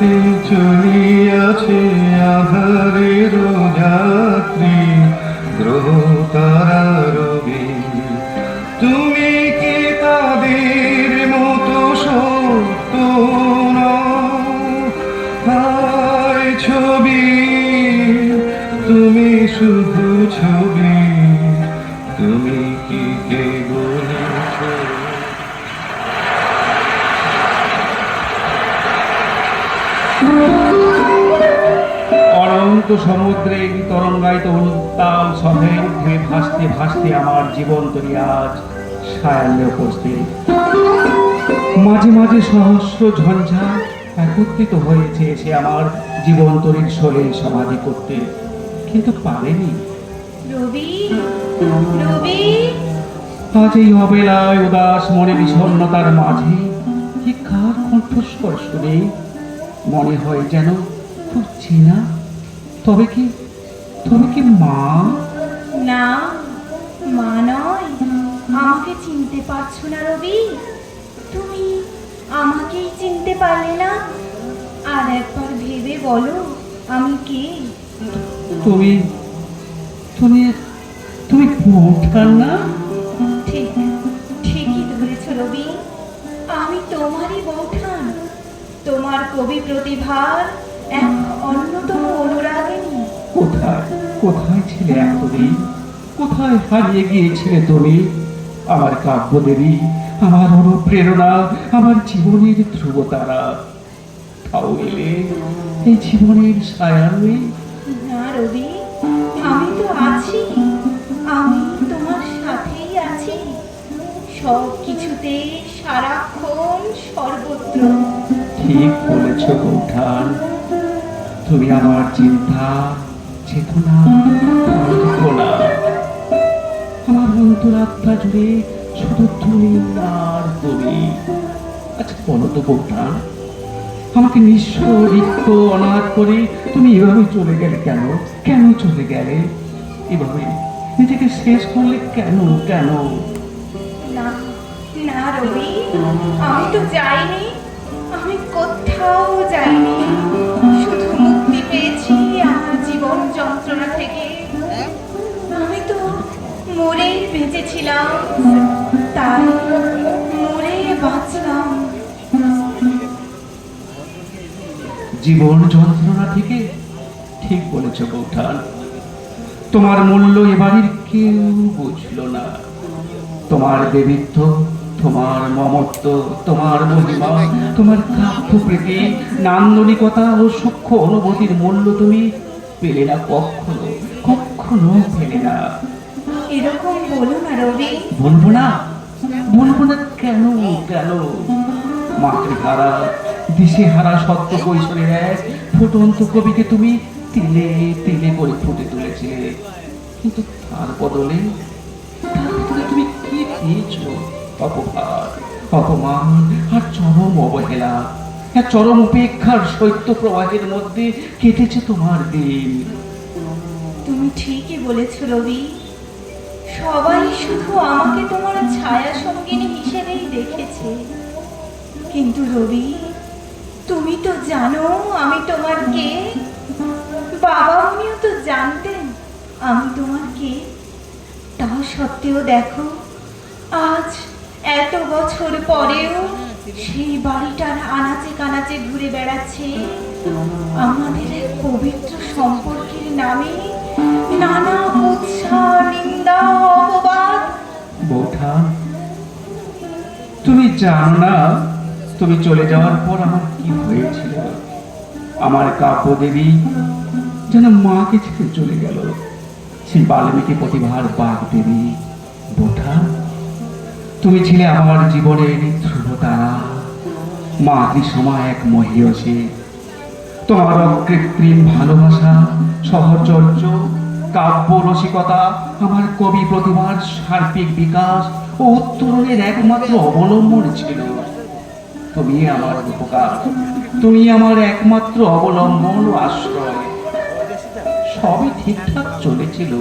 রাতে চলিয়াছে অনন্ত সমুদ্রের তরঙ্গায়িত উত্তাল সহে উঠে ভাসতে ভাসতে আমার জীবন তরি আজ উপস্থিত। মাঝে মাঝে সহস্র ঝঞ্ঝা একত্রিত হয়েছে আমার জীবন তরির শরীর সমাধি করতে। কিন্তু পারেনি। আজ এই অবেলায় উদাস মনে বিষণ্ণতার মাঝে কি কার কণ্ঠস্বর শুনে মনে হয় যেন খুব চেনা তবে কি তবে কি মা? না মা নয়। আমাকে চিনতে পারছ না রবি। তুমি আমাকেই চিনতে পারলে না। আর একবার ভেবে বলো আমি কে? তুমি তুমি তুমি বউঠান না? ঠিক ঠিকই ধরেছ রবি। আমি তোমারই বৌঠান। তোমার কবি প্রতিভার এক অন্যতম অনুরাগিনী। কোথায় কোথায় ছিলে এতদিন কোথায় হারিয়ে গিয়েছিলে তুমি? আমার কাব্যদেবী আমার অনুপ্রেরণা আমার জীবনের ধ্রুবতারা। তাও এলে এই জীবনের ছায়ারে না রবি আমি তো আছি। আমি তোমার সাথেই আছি। সব কিছুতে সারাক্ষণ সর্বত্র। ঠিক বলেছ বৌঠান তুমি আমার চিন্তা, চেতনা জুড়ে শুধু তুমি আর তুমি। আচ্ছা বলো তো আমাকে নিঃস্ব রিক্ত অনাথ করে তুমি এভাবে চলে গেলে কেন? কেন চলে গেলে? এভাবে নিজেকে শেষ করলে কেন কেন? না না রবি, আমি তো যাইনি। কোথাও যাইনি শুধু মুক্তি পেয়েছি আমার জীবন যন্ত্রণা থেকে। আমি তো মরেই বেঁচেছিলাম। তাই মরে বাঁচলাম। জীবন যন্ত্রণা থেকে ঠিক বলেছ বৌঠান তোমার মূল্য এবারের কেউ বুঝলো না। তোমার দেবিত্ব তোমার মমত্ব তোমার মহিমা তোমার কাব্য প্রীতি নান্দনিকতা ও সূক্ষ্ম অনুভূতির মূল্য তুমি পেলে না কখনো কখনো পেলে না। এরকম বলো না রবি। বলব না? বলব না কেন কেন? মাতৃহারা দিশেহারা সত্য কৈশোরের এক ফুটন্ত কবিকে তুমি তিলে তিলে করে ফুটে তুলেছিলে। কিন্তু তার বদলে তার বদলে তুমি কি পেয়েছ অপমান আর চরম অবহেলা এক চরম উপেক্ষার শৈত্য প্রবাহের মধ্যে কেটেছে তোমার দিন তুমি ঠিকই বলেছ, রবি। সবাই শুধু আমাকে তোমার ছায়া সঙ্গিনী হিসেবেই দেখেছে। কিন্তু রবি, তুমি তো জানো আমি তোমার কে। বাবা আমিও তো জানতেন আমি তোমার কে। তা সত্ত্বেও দেখো, আজ এত বছর পরেও সেই বাড়িটার আনাচে কানাচে ঘুরে বেড়াচ্ছে। আমাদের এক পবিত্র সম্পর্কের নামে নানা কুৎসা নিন্দা, অপবাদ। বৌঠা, তুমি জানো না? তুমি চলে যাওয়ার পর আমার কি হয়েছিল? আমার কাব্য দেবী যেন মাকে ছেড়ে চলে গেল। সেই বাল্মীকি প্রতিভার বাঘ দেবী বৌঠা। তুমি ছিলে আমার জীবনের ধ্রুবতারা মা সময় এক মহিয়সী তোমার অকৃত্রিম ভালোবাসা, সহচর্য, কাব্য রসিকতা, আমার কবি প্রতিভার সার্বিক বিকাশ ও উত্তরণের একমাত্র অবলম্বন ছিল। তুমি আমার উপকার, তুমি আমার একমাত্র অবলম্বন ও আশ্রয়। সবই ঠিকঠাক চলেছিল।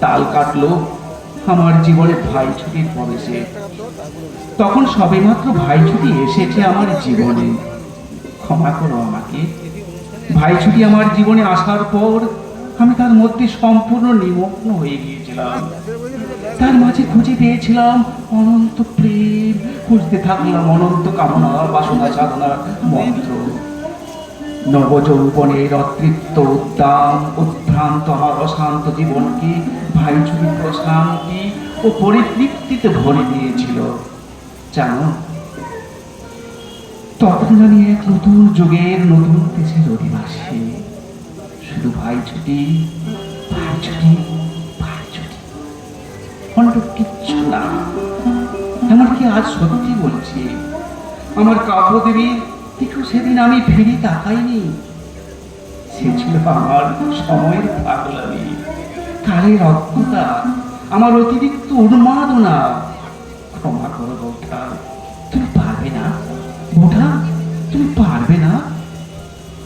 তাল কাটলো আমার জীবনে ভাই ছুটির প্রবেশে তখন সবেমাত্র ভাই ছুটি এসেছে আমার জীবনে। ক্ষমা করো আমাকে। ভাই ছুটি আমার জীবনে আসার পর আমি তার মধ্যে সম্পূর্ণ নিমগ্ন হয়ে গিয়েছিলাম। তার মাঝে খুঁজে পেয়েছিলাম অনন্ত প্রেম। খুঁজতে থাকলাম অনন্ত কামনা, বাসনা সাধনার মন্ত্র। নবযৌবনের অতৃপ্ত উদ্দাম উদ্ভ্রান্ত আমার অশান্ত জীবনকে ভাই ছুটি প্রশান্তি ও পরিতৃপ্তিতে ভরে দিয়েছিল। জানো তখন আমি এক নতুন যুগের নতুন দেশের অধিবাসী। শুধু ভাই ছুটি ভাই ছুটি ভাই ছুটি অন্য কিচ্ছু না। এমনকি আজ সত্যি বলছি, আমার কাব্যদেবীর দিকেও সেদিন আমি ফিরি তাকাইনি। সে ছিল আমার সময়ের পাগলামি। কালের অজ্ঞতা আমার অতিরিক্ত উন্মাদনা। ক্ষমা করো বৌঠা তুমি পারবে না। বৌঠা তুমি পারবে না।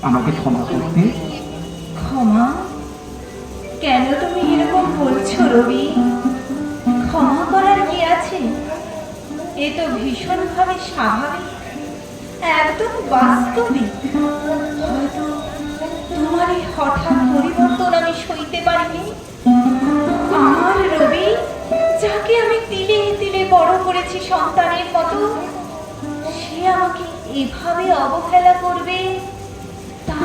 আমাকে ক্ষমা করতে। ক্ষমা? কেন তুমি এরকম বলছো, রবি? ক্ষমা করার কি আছে? এ তো ভীষণভাবে স্বাভাবিক। একদম বাস্তবিক হয়তো তোমার এই হঠাৎ পরিবর্তন আমি সইতে পারিনি। আমার রবি, যাকে আমি তিলে তিলে বড় করেছি সন্তানের মতো, সে আমাকে এভাবে অবহেলা করবে? তা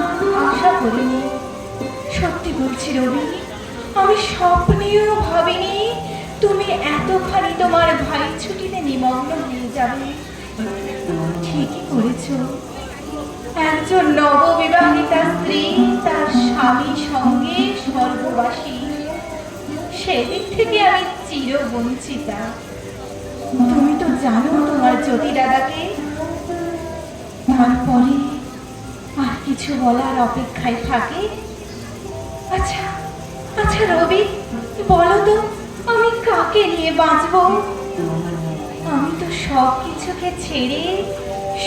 আশা করিনি। সত্যি বলছি রবি, আমি স্বপ্নেও ভাবিনি তুমি এতখানি তোমার ভাই ছুটিতে নিমগ্ন হয়ে যাবে। ঠিকই করেছ। একজন নববিবাহিতা স্ত্রী, তার স্বামী সঙ্গে স্বর্গবাসী। সেদিক থেকে আমি চিরবঞ্চিতা। তুমি তো জানো তোমার জ্যোতি দাদাকে তারপরে আর কিছু বলার অপেক্ষায় থাকে। আচ্ছা আচ্ছা রবি, বলো তো, আমি কাকে নিয়ে বাঁচবো? আমি তো সব কিছুকে ছেড়ে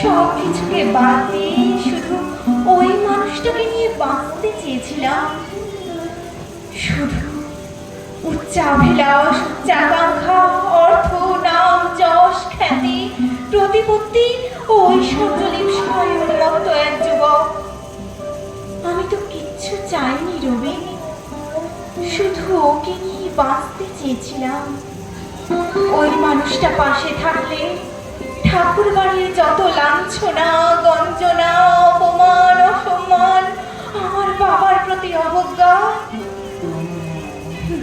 সব কিছুকে বাদ দিয়ে শুধু ওই মানুষটাকে নিয়ে বাঁচতে চেয়েছিলাম। শুধু উচ্চাভিলাষ উচ্চাকাঙ্ক্ষা, অর্থ, নাম, যশ, খ্যাতি, প্রতিপত্তি ও ঐশ্বর্য লিপ্সায় উন্মত্ত এক যুবক। আমি তো কিচ্ছু চাইনি রবি। শুধু ওকে নিয়ে বাঁচতে চেয়েছিলাম। ওই মানুষটা পাশে থাকলে ঠাকুর বাড়ির যত লাঞ্ছনা, গঞ্জনা, অপমান, অসম্মান, আমার বাবার প্রতি অবজ্ঞা।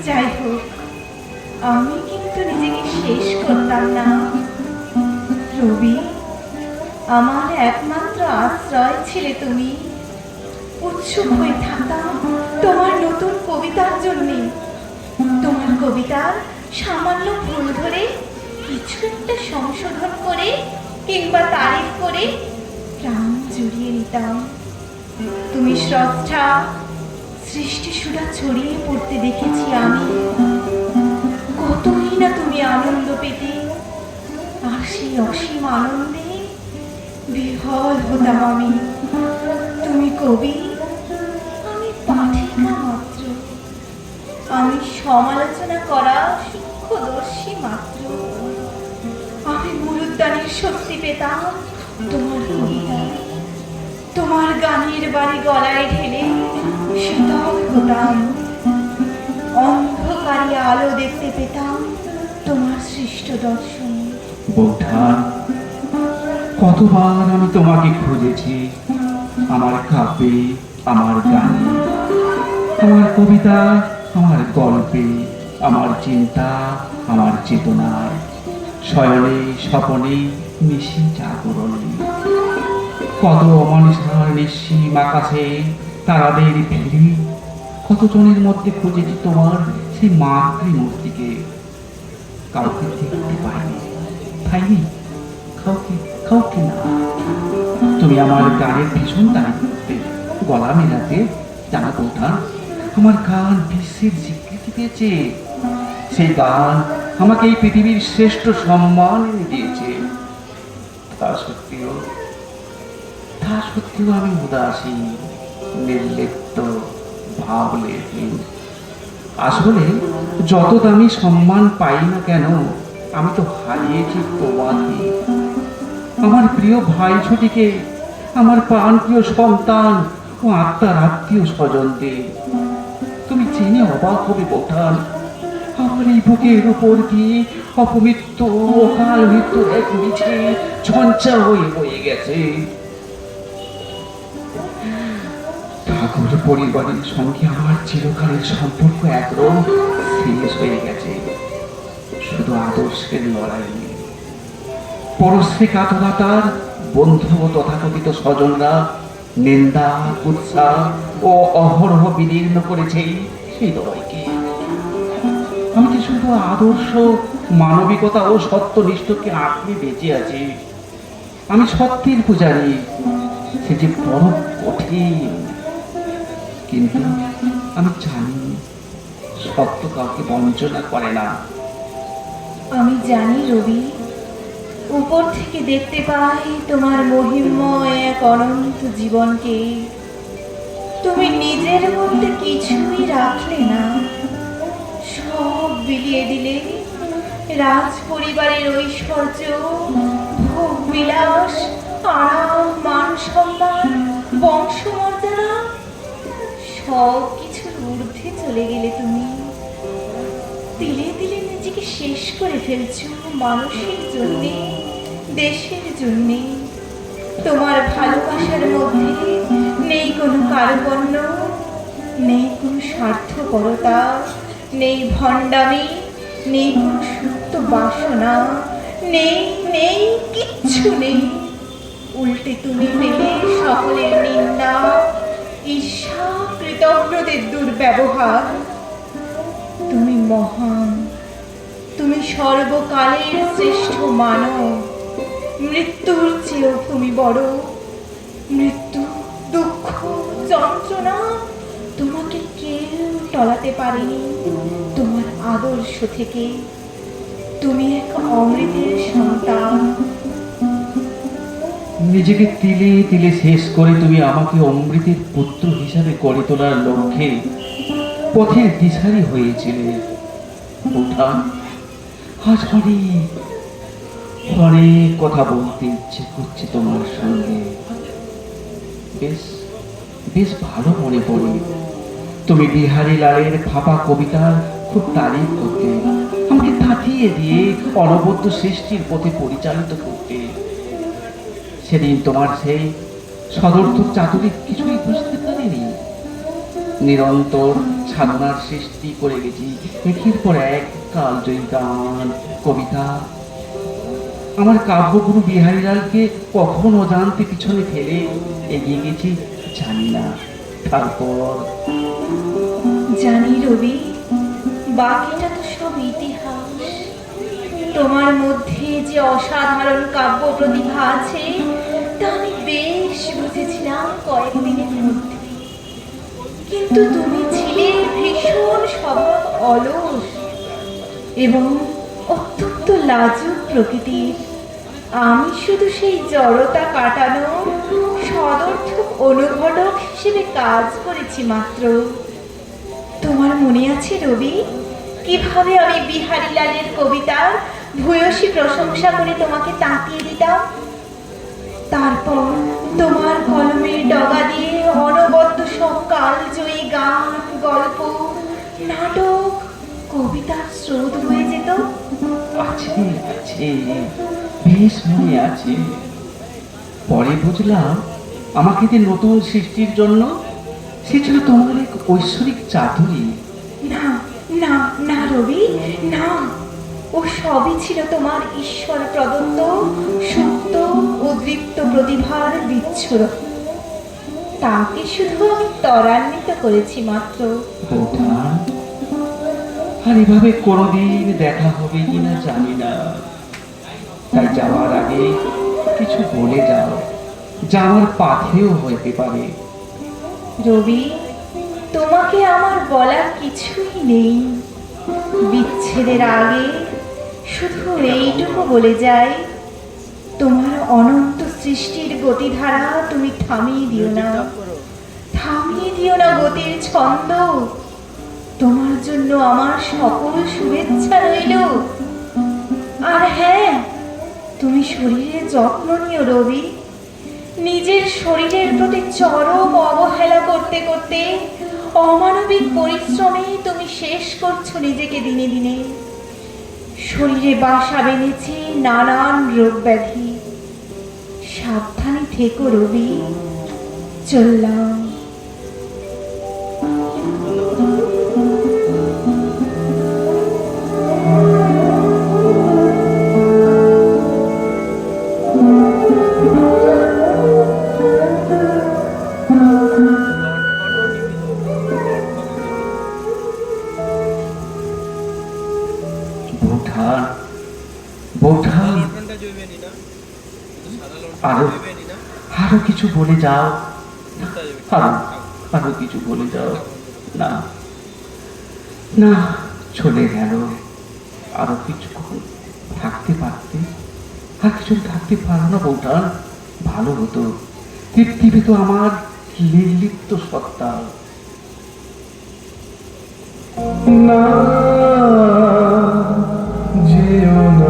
যাই হোক, আমি কিন্তু নিজেকে শেষ করতাম না। রবি, আমার একমাত্র আশ্রয় ছিলে তুমি। উৎসুক হয়ে থাকতাম তোমার নতুন কবিতার জন্যে। তোমার কবিতার সামান্য ভুল ধরে কিছু একটা সংশোধন করে কিংবা তারিফ করে প্রাণ জুড়িয়ে নিতাম। তুমি স্রষ্টা সৃষ্টি সুরা ছড়িয়ে পড়তে দেখেছি আমি। কতই না তুমি আনন্দ পেতে। আর সেই অসীম আনন্দে বিহল হতাম আমি। তুমি কবি, আমি পাঠিকা মাত্র। আমি সমালোচনা করা সূক্ষ্মদর্শী মাত্র। আমি শক্তি পেতাম। তোমার তোমার গানের বাড়ি গলায় ঢেলে শীতল হতাম। অন্ধকারে আলো দেখতে পেতাম তোমার সৃষ্ট দর্শনে। কতবার আমি তোমাকে খুঁজেছি, আমার কাব্যে, আমার গানে। আমার কবিতা, আমার গল্পে, আমার চিন্তা, আমার চেতনায় শয়নে স্বপনে মিশি জাগরণে। কত অমানুষার নিঃসীম আকাশে তারাদের ভিড়ি, কতজনের মধ্যে খুঁজেছি তোমার সেই মাতৃমূর্তিকে? কাউকে দেখতে পাইনি। পাইনি? কাউকে কাউকে না। তুমি আমার গানের ভীষণ দাঁড়ি করতে, গলা মেলাতে জানা কথা। আমার গান বিশ্বের স্বীকৃতি পেয়েছে। সেই গান আমাকে এই পৃথিবীর শ্রেষ্ঠ সম্মান দিয়েছে। তা সত্ত্বেও তা সত্ত্বেও আমি উদাসীন নির্লিপ্ত, ভাবলেহীন। আসলে, যত দামি সম্মান পাই না কেন, আমি তো হারিয়েছি তোমাকে। আমার প্রিয় ভাই ছুটিকে, আমার প্রাণ প্রিয় সন্তান ও আত্মার আত্মীয় স্বজনদের। তুমি জেনে অবাক হবে বোঠান আমার বুকের উপর দিয়ে অপমৃত্যু অকাল মৃত্যু এক মিছে ঝঞ্চা হয়ে বয়ে গেছে। ঠাকুর পরিবারের সঙ্গে আমার চিরকালের সম্পর্ক একরকম শেষ হয়ে গেছে। শুধু আদর্শের লড়াই নেই। পরশ্রী কাতরাতার বন্ধু ও তথাকথিত স্বজনরা নিন্দা, উৎসাহ ও অহরহ বিদীর্ণ করেছে সেই লড়াইকে। আমি কি শুধু আদর্শ, মানবিকতা ও সত্যনিষ্ঠকে আঁকড়ে বেঁচে আছি। আমি সত্যের পূজারি, সে যে বড় কঠিন। কিন্তু আমি জানি, সত্য কাউকে বঞ্চনা করে না। আমি জানি রবি, উপর থেকে দেখতে পাই তোমার মহিমময় এক অনন্ত জীবনকে। তুমি নিজের মধ্যে কিছুই রাখলে না। বিলিয়ে দিলে রাজ পরিবারের ঐশ্বর্য, ভোগ, বিলাস, আরাম, মান সম্মান, বংশমর্যাদা সব কিছুর ঊর্ধ্বে চলে গেলে তুমি। তিলে তিলে নিজেকে শেষ করে ফেলছো মানুষের জন্যে, দেশের জন্যে। তোমার ভালোবাসার মধ্যে নেই কোনো কার্পণ্য, নেই কোনো স্বার্থপরতা। নেই ভণ্ডামি, নেই সুপ্ত বাসনা, নেই নেই কিচ্ছু নেই। উল্টে তুমি পেলে সকলের নিন্দা, ঈর্ষা, কৃতজ্ঞদের দুর্ব্যবহার। তুমি মহান, তুমি সর্বকালের শ্রেষ্ঠ মানব। মৃত্যুর চেয়েও তুমি বড়। মৃত্যু দুঃখ, যন্ত্রণা টলাতে পারেনি। তোমার আদর্শ থেকে তুমি এক অমৃতের সন্তান। নিজেকে তিলে তিলে শেষ করে তুমি আমাকে অমৃতের পুত্র হিসাবে গড়ে তোলার লক্ষ্যে পথের দিশারি হয়েছিলে। ওঠা, আজ অনেক অনেক কথা বলতে ইচ্ছে করছে তোমার সঙ্গে। বেশ বেশ ভালো মনে পড়ে। তুমি বিহারী লালের ফাঁপা কবিতার খুব তারিফ করতে আমাকে তাকিয়ে দিয়ে অনবদ্য সৃষ্টির পথে পরিচালিত করতে। সেদিন তোমার সেই সদর্থক চাতুরিক কিছুই বুঝতে পারিনি। নিরন্তর সাধনার সৃষ্টি করে গেছি একের পর এক কালজয়ী গান, কবিতা। আমার কাব্যগুরু বিহারীলালকে কখন অজান্তে পিছনে ফেলে এগিয়ে গেছি জানি না। তারপর জানি রবি, বাকিটা তো সব ইতিহাস। তোমার মধ্যে যে অসাধারণ কাব্য প্রতিভা আছে, তা আমি বেশ বুঝেছিলাম কয়েকদিনের মধ্যে। কিন্তু তুমি ছিলে ভীষণ স্বভাব অলস এবং অত্যন্ত লাজুক প্রকৃতির। আমি শুধু সেই জড়তা কাটানো, সদর্থক অনুঘটক হিসেবে কাজ করেছি মাত্র। তোমার মনে আছে রবি? কীভাবে আমি বিহারী লালের কবিতার ভূয়সী প্রশংসা করে তোমাকে তাকিয়ে দিতাম? তারপর তোমার কলমের ডগা দিয়ে অনবদ্য সব কালজয়ী গান, গল্প, নাটক, কবিতার স্রোত হয়ে যেত। আছে আছে, বেশ মনে আছে। পরে বুঝলাম আমাকে যে নতুন সৃষ্টির জন্য সে ছিল তোমার এক ঐশ্বরিক চাতুরী না না না রবি না। ও সবই ছিল তোমার ঈশ্বর প্রদত্ত সুপ্ত উদ্দীপ্ত প্রতিভার বিচ্ছুর তাকে শুধু আমি ত্বরান্বিত করেছি মাত্র। আর এভাবে কোনোদিন দেখা হবে কিনা জানি না। তাই যাওয়ার আগে কিছু বলে যাও। যা আমার পাথেও হইতে পারে। রবি, তোমাকে আমার বলার কিছুই নেই। বিচ্ছেদের আগে শুধু এইটুকু বলে যাই, তোমার অনন্ত সৃষ্টির গতিধারা তুমি থামিয়ে দিও না। থামিয়ে দিও না গতির ছন্দ। তোমার জন্য আমার সকল শুভেচ্ছা রইল। আর হ্যাঁ তুমি শরীরে যত্ন নিও রবি। নিজের শরীরের প্রতি চরম অবহেলা করতে করতে অমানবিক পরিশ্রমে তুমি শেষ করছ নিজেকে দিনে দিনে। শরীরে বাসা বেঁধেছে নানান রোগ ব্যাধি। সাবধানে থেকো রবি। চললাম। বলে যাও। আরও কিছু বলে যাও। না। না, চলে গেল। আরও কিছুক্ষণ থাকতে পারতে আর কিছু থাকতে পারো না বৌঠান ভালো হতো। পৃথিবী তো আমার নির্লিপ্ত সত্তা। না, যেও না।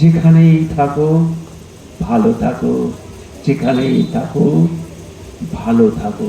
যেখানেই থাকো ভালো থাকো। যেখানেই থাকো ভালো থাকো।